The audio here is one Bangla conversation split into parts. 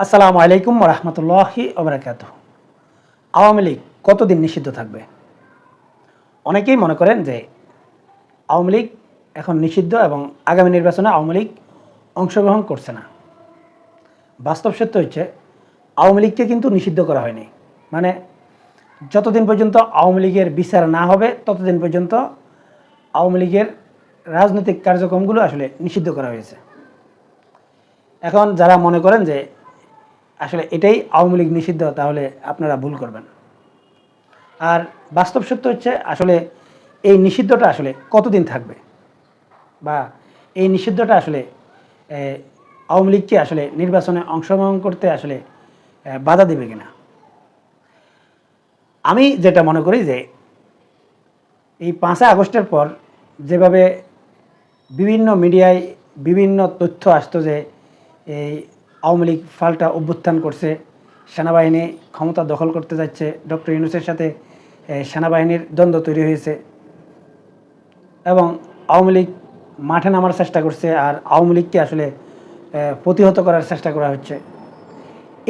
আসসালামু আলাইকুম রহমতুল্লাহি ওবরাকাত আওয়ামী লীগ কতদিন নিষিদ্ধ থাকবে? অনেকেই মনে করেন যে আওয়ামী লীগ এখন নিষিদ্ধ এবং আগামী নির্বাচনে আওয়ামী লীগ অংশগ্রহণ করছে না। বাস্তব সত্য হচ্ছে আওয়ামী লীগকে কিন্তু নিষিদ্ধ করা হয়নি। মানে যতদিন পর্যন্ত আওয়ামী লীগের বিচার না হবে, ততদিন পর্যন্ত আওয়ামী লীগের রাজনৈতিক কার্যক্রমগুলো আসলে নিষিদ্ধ করা হয়েছে। এখন যারা মনে করেন যে আসলে এটাই আওয়ামী লীগ নিষিদ্ধ, তাহলে আপনারা ভুল করবেন। আর বাস্তব সত্য হচ্ছে, আসলে এই নিষিদ্ধটা আসলে কতদিন থাকবে? বা এই নিষিদ্ধটা আসলে আওয়ামী লীগকে আসলে নির্বাচনে অংশগ্রহণ করতে আসলে বাধা দেবে কিনা? আমি যেটা মনে করি যে, এই পাঁচই আগস্টের পর যেভাবে বিভিন্ন মিডিয়ায় বিভিন্ন তথ্য আসতো যে, এই আওয়ামী লীগ ফাল্টা অভ্যুত্থান করছে, সেনাবাহিনী ক্ষমতা দখল করতে যাচ্ছে, ডক্টর ইউনুসের সাথে সেনাবাহিনীর দ্বন্দ্ব তৈরি হয়েছে। এবং আওয়ামী লীগ মাঠে নামার চেষ্টা করছে আর আওয়ামী লীগকে আসলে প্রতিহত করার চেষ্টা করা হচ্ছে।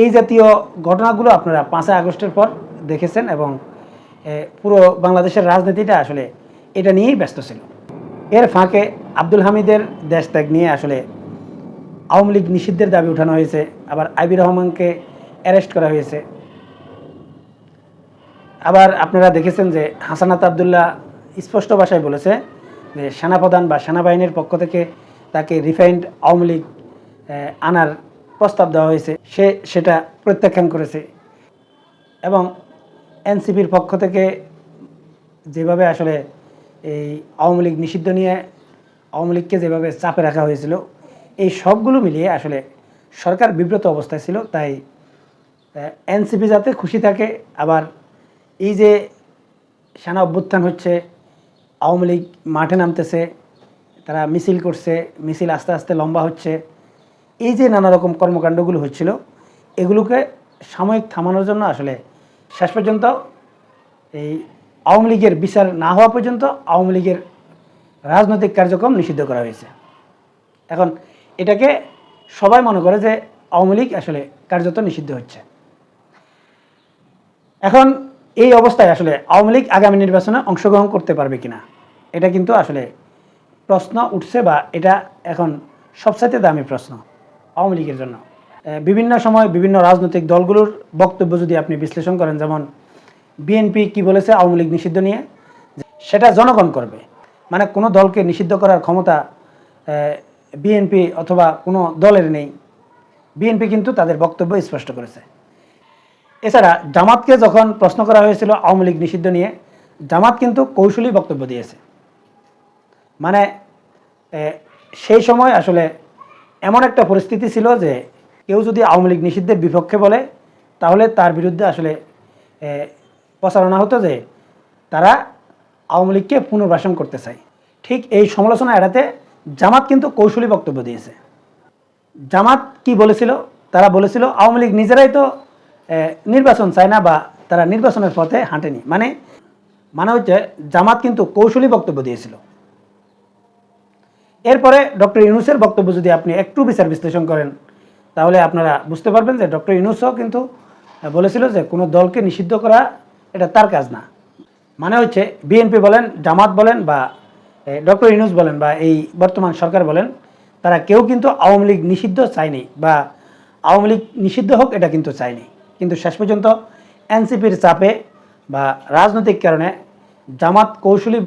এই জাতীয় ঘটনাগুলো আপনারা পাঁচই আগস্টের পর দেখেছেন এবং পুরো বাংলাদেশের রাজনীতিটা আসলে এটা নিয়েই ব্যস্ত ছিল। এর ফাঁকে আব্দুল হামিদের দেশ ত্যাগ নিয়ে আসলে আওয়ামী লীগ নিষিদ্ধের দাবি উঠানো হয়েছে, আবার আইবি রহমানকে অ্যারেস্ট করা হয়েছে। আবার আপনারা দেখেছেন যে হাসানাত আবদুল্লাহ স্পষ্ট ভাষায় বলেছে যে সেনাপ্রধান বা সেনাবাহিনীর পক্ষ থেকে তাকে রিফাইন্ড আওয়ামী লীগ আনার প্রস্তাব দেওয়া হয়েছে। সে সেটা প্রত্যাখ্যান করেছে। এবং এনসিপির পক্ষ থেকে যেভাবে আসলে এই আওয়ামী লীগ নিষিদ্ধ নিয়ে আওয়ামী লীগকে যেভাবে চাপে রাখা হয়েছিল এই সবগুলো মিলিয়ে আসলে সরকার বিব্রত অবস্থায় ছিল, তাই এনসিপি যাতে খুশি থাকে, আবার এই যে সেনা অভ্যুত্থান হচ্ছে, আওয়ামী লীগ মাঠে নামতেছে, তারা মিছিল করছে, মিছিল আস্তে আস্তে লম্বা হচ্ছে, এই যে নানা রকম কর্মকাণ্ডগুলো হচ্ছিল, এগুলোকে সাময়িক থামানোর জন্য আসলে শেষ পর্যন্ত এই আওয়ামী লীগের বিচার না হওয়া পর্যন্ত আওয়ামী লীগের রাজনৈতিক কার্যক্রম নিষিদ্ধ করা হয়েছে। এখন এটাকে সবাই মনে করে যে আওয়ামী লীগ আসলে কার্যত নিষিদ্ধ হচ্ছে। এখন এই অবস্থায় আসলে আওয়ামী লীগ আগামী নির্বাচনে অংশগ্রহণ করতে পারবে কিনা, এটা কিন্তু আসলে প্রশ্ন উঠছে বা এটা এখন সবচাইতে দামি প্রশ্ন আওয়ামী লীগের জন্য। বিভিন্ন সময় বিভিন্ন রাজনৈতিক দলগুলোর বক্তব্য যদি আপনি বিশ্লেষণ করেন, যেমন বিএনপি কি বলেছে আওয়ামী লীগ নিষিদ্ধ নিয়ে সেটা জনগণ করবে। মানে কোনো দলকে নিষিদ্ধ করার ক্ষমতা বিএনপি অথবা কোনো দলের নেই। বিএনপি কিন্তু তাদের বক্তব্য স্পষ্ট করেছে। এছাড়া জামাতকে যখন প্রশ্ন করা হয়েছিল আওয়ামী লীগ নিষিদ্ধ নিয়ে, জামাত কিন্তু কৌশলী বক্তব্য দিয়েছে। মানে সেই সময় আসলে এমন একটা পরিস্থিতি ছিল যে কেউ যদি আওয়ামী লীগ নিষিদ্ধের বিপক্ষে বলে, তাহলে তার বিরুদ্ধে আসলে প্রচারণা হতো যে তারা আওয়ামী লীগকে পুনর্বাসন করতে চায়। ঠিক এই সমালোচনা এড়াতে জামাত কিন্তু কৌশলী বক্তব্য দিয়েছে। জামাত কি বলেছিল? তারা বলেছিল, আওয়ামী লীগ নিজেরাই তো নির্বাচন চায় না বা তারা নির্বাচনের পথে হাঁটেনি। মানে মানে হচ্ছে জামাত কিন্তু কৌশলী বক্তব্য দিয়েছিল। এরপরে ডক্টর ইউনুসের বক্তব্য যদি আপনি একটু বিচার বিশ্লেষণ করেন, তাহলে আপনারা বুঝতে পারবেন যে ডক্টর ইউনুসও কিন্তু বলেছিল যে কোনো দলকে নিষিদ্ধ করা এটা তার কাজ না। মানে হচ্ছে বিএনপি বলেন, জামাত বলেন বা ডক্টর ইউনুস বলেন বা এই বর্তমান সরকার বলেন, তারা কেউ কিন্তু আওয়ামী লীগ নিষিদ্ধ চায়নি বা আওয়ামী লীগ নিষিদ্ধ হোক এটা কিন্তু চায়নি। কিন্তু শেষ পর্যন্ত এনসিপির চাপে বা রাজনৈতিক কারণে জামাত কৌশলী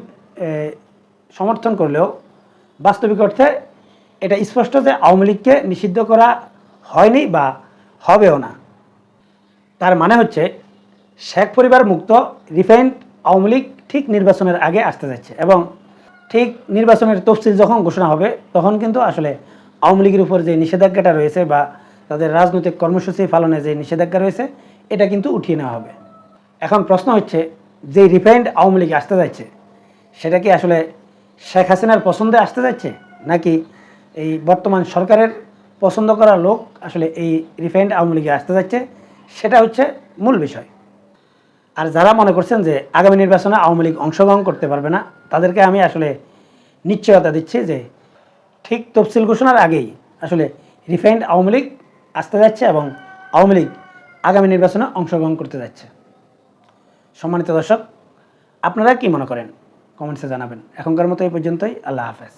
সমর্থন করলেও বাস্তবিক অর্থে এটা স্পষ্ট যে আওয়ামী লীগকে নিষিদ্ধ করা হয়নি বা হবেও না। তার মানে হচ্ছে শেখ পরিবার মুক্ত, রিফাইন্ড আওয়ামী লীগ ঠিক নির্বাচনের আগে আসতে যাচ্ছে এবং ঠিক নির্বাচনের তফসিল যখন ঘোষণা হবে, তখন কিন্তু আসলে আওয়ামী লীগের উপর যে নিষেধাজ্ঞাটা রয়েছে বা তাদের রাজনৈতিক কর্মসূচি পালনে যে নিষেধাজ্ঞা রয়েছে, এটা কিন্তু উঠিয়ে নেওয়া হবে। এখন প্রশ্ন হচ্ছে যে রিফাইন্ড আওয়ামী লীগ আসতে যাচ্ছে, সেটা কি আসলে শেখ হাসিনার পছন্দে আসতে যাচ্ছে? নাকি এই বর্তমান সরকারের পছন্দ করা লোক আসলে এই রিফাইন্ড আওয়ামী লীগে আসতে যাচ্ছে, সেটা হচ্ছে মূল বিষয়। আর যারা মনে করছেন যে আগামী নির্বাচনে আওয়ামী লীগ অংশগ্রহণ করতে পারবে না তাদেরকে আমি আসলে নিশ্চয়তা দিচ্ছি যে ঠিক তফসিল ঘোষণার আগেই আসলে রিফাইন্ড আওয়ামী লীগ আসতে যাচ্ছে এবং আওয়ামী লীগ আগামী নির্বাচনে অংশগ্রহণ করতে যাচ্ছে। সম্মানিত দর্শক, আপনারা কি মনে করেন? কমেন্টসে জানাবেন। এখনকার মতো এই পর্যন্তই। আল্লাহ হাফেজ।